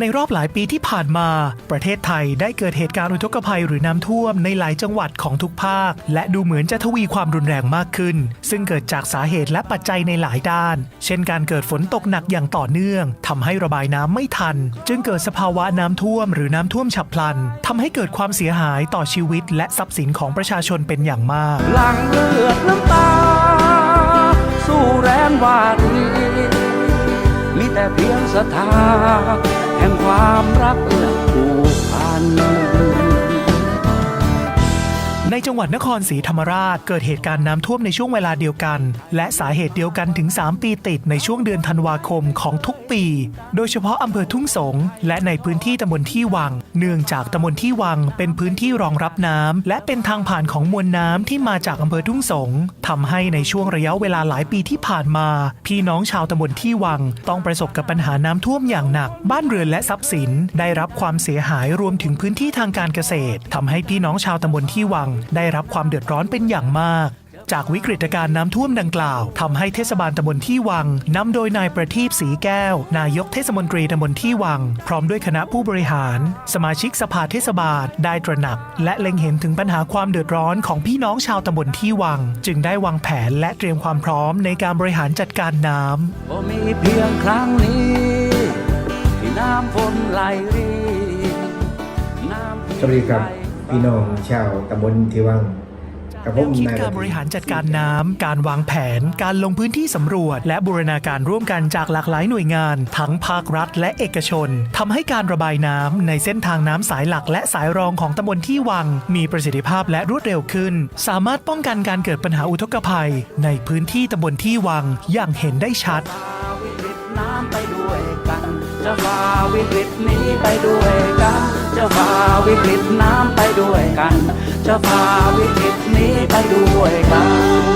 ในรอบหลายปีที่ผ่านมา ประเทศไทยได้เกิดเหตุการณ์อุทกภัยหรือน้ำท่วมในหลายจังหวัดของทุกภาค และดูเหมือนจะทวีความรุนแรงมากขึ้น ซึ่งเกิดจากสาเหตุและปัจจัยในหลายด้าน เช่นการเกิดฝนตกหนักอย่างต่อเนื่องทำให้ระบายน้ำไม่ทัน จึงเกิดสภาวะน้ำท่วม หรือน้ำท่วมฉับพลันทำให้เกิดความเสียหายต่อชีวิต และทรัพย์สินของประชาชนเป็นอย่างมาก หลังเลือดน้ำตา สู้แรงวา และเพียงศรัทธาแห่งความรักและผูกพัน จังหวัดนครศรีธรรมราช เกิดเหตุการณ์น้ำท่วมในช่วงเวลาเดียวกัน และสาเหตุเดียวกันถึง 3 ปีติดในช่วงเดือนธันวาคมของทุกปี โดยเฉพาะอำเภอทุ่งสง และในพื้นที่ตำบลที่วัง เนื่องจากตำบลที่วังเป็นพื้นที่รองรับน้ำและเป็นทางผ่านของมวลน้ำที่มาจากอำเภอทุ่งสงทำให้ในช่วงระยะเวลาหลายปีที่ผ่านมา พี่น้องชาวตำบลที่วัง ต้องประสบกับปัญหาน้ำท่วมอย่างหนัก บ้านเรือนและทรัพย์สินได้รับความเสียหายรวมถึงพื้นที่ทางการเกษตรทำให้พี่น้องชาวตำบลที่วังได้รับความเดือดร้อนเป็นอย่างมาก จากวิกฤตการณ์น้ำท่วมดังกล่าวทำให้เทศบาลตำบลที่วังนำโดยนายประทีปศรีแก้ว นายกเทศมนตรีตำบลที่วัง พร้อมด้วยคณะผู้บริหาร สมาชิกสภาเทศบาลได้ตระหนัก และเล็งเห็นถึงปัญหาความเดือดร้อนของพี่น้องชาวตำบลที่วัง จึงได้วางแผนและเตรียมความพร้อมในการบริหารจัดการน้ำบ่มีเพียงครั้งนี้ที่น้ำฝนไหลรีน้ำเพียงสวัสดีครับ พี่น้องชาวตำบลทิวังกับผมคิดการบริหารจัดการน้ำการวางแผน การลงพื้นที่สำรวจ และบูรณาการร่วมกันจากหลากหลายหน่วยงาน ทั้งภาครัฐและเอกชนทำให้การระบายน้ำในเส้นทางน้ำสายหลักและสายรองของตำบลที่วัง มีประสิทธิภาพและรวดเร็วขึ้น สามารถป้องกันการเกิดปัญหาอุทกภัย ในพื้นที่ตำบลที่วังอย่างเห็นได้ชัดน้ำไปด้วยกัน จะฝ่าวิกฤตนี้ไปด้วยกัน จะฝ่าวิกฤตน้ำ กัน จะพาวิกฤตนี้ไปด้วยกัน